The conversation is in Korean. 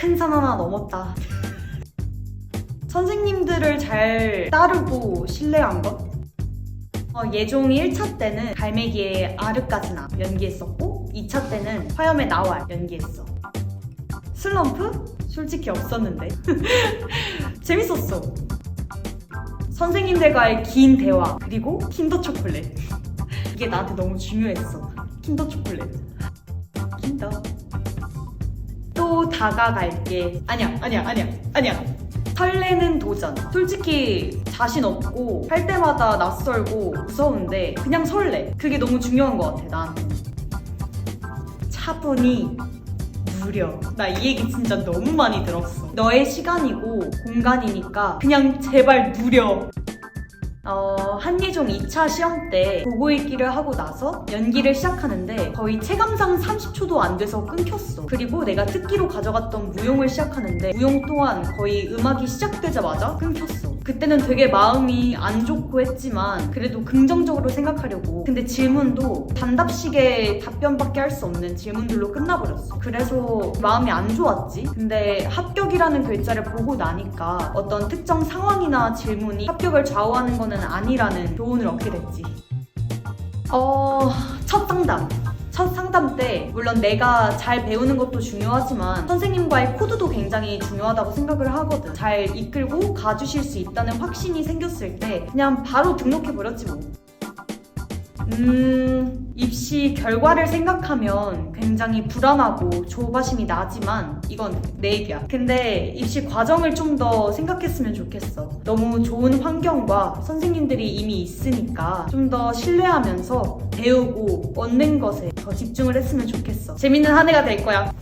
큰 산 하나 넘었다. 선생님들을 잘 따르고 신뢰한 것? 어, 예종 1차 때는 갈매기의 아르까지나 연기했었고 2차 때는 화염의 나왈 연기했어. 슬럼프? 솔직히 없었는데. 재밌었어. 선생님들과의 긴 대화, 그리고 킨더 초콜릿. 이게 나한테 너무 중요했어. 킨더 초콜릿. 다가갈게. 아니야, 아니야, 아니야, 아니야. 설레는 도전. 솔직히 자신 없고 할 때마다 낯설고 무서운데 그냥 설레. 그게 너무 중요한 것 같아, 나한테. 차분히 무려. 나 이 얘기 진짜 너무 많이 들었어. 너의 시간이고 공간이니까 그냥 제발 누려. 어, 한예종 2차 시험 때 보고 읽기를 하고 나서 연기를 시작하는데 거의 체감상 30초도 안 돼서 끊겼어. 그리고 내가 특기로 가져갔던 무용을 시작하는데 무용 또한 거의 음악이 시작되자마자 끊겼어. 그때는 되게 마음이 안 좋고 했지만 그래도 긍정적으로 생각하려고. 근데 질문도 단답식의 답변밖에 할 수 없는 질문들로 끝나버렸어. 그래서 마음이 안 좋았지. 근데 합격이라는 글자를 보고 나니까 어떤 특정 상황이나 질문이 합격을 좌우하는 거는 아니라는 교훈을 얻게 됐지. 어, 첫 상담. 첫 상담 때 물론 내가 잘 배우는 것도 중요하지만 선생님과의 코드도 굉장히 중요하다고 생각을 하거든. 잘 이끌고 가주실 수 있다는 확신이 생겼을 때 그냥 바로 등록해 버렸지 뭐. 음, 입시 결과를 생각하면 굉장히 불안하고 조바심이 나지만 이건 내 얘기야. 근데 입시 과정을 좀 더 생각했으면 좋겠어. 너무 좋은 환경과 선생님들이 이미 있으니까 좀 더 신뢰하면서 배우고 얻는 것에 더 집중을 했으면 좋겠어. 재밌는 한 해가 될 거야.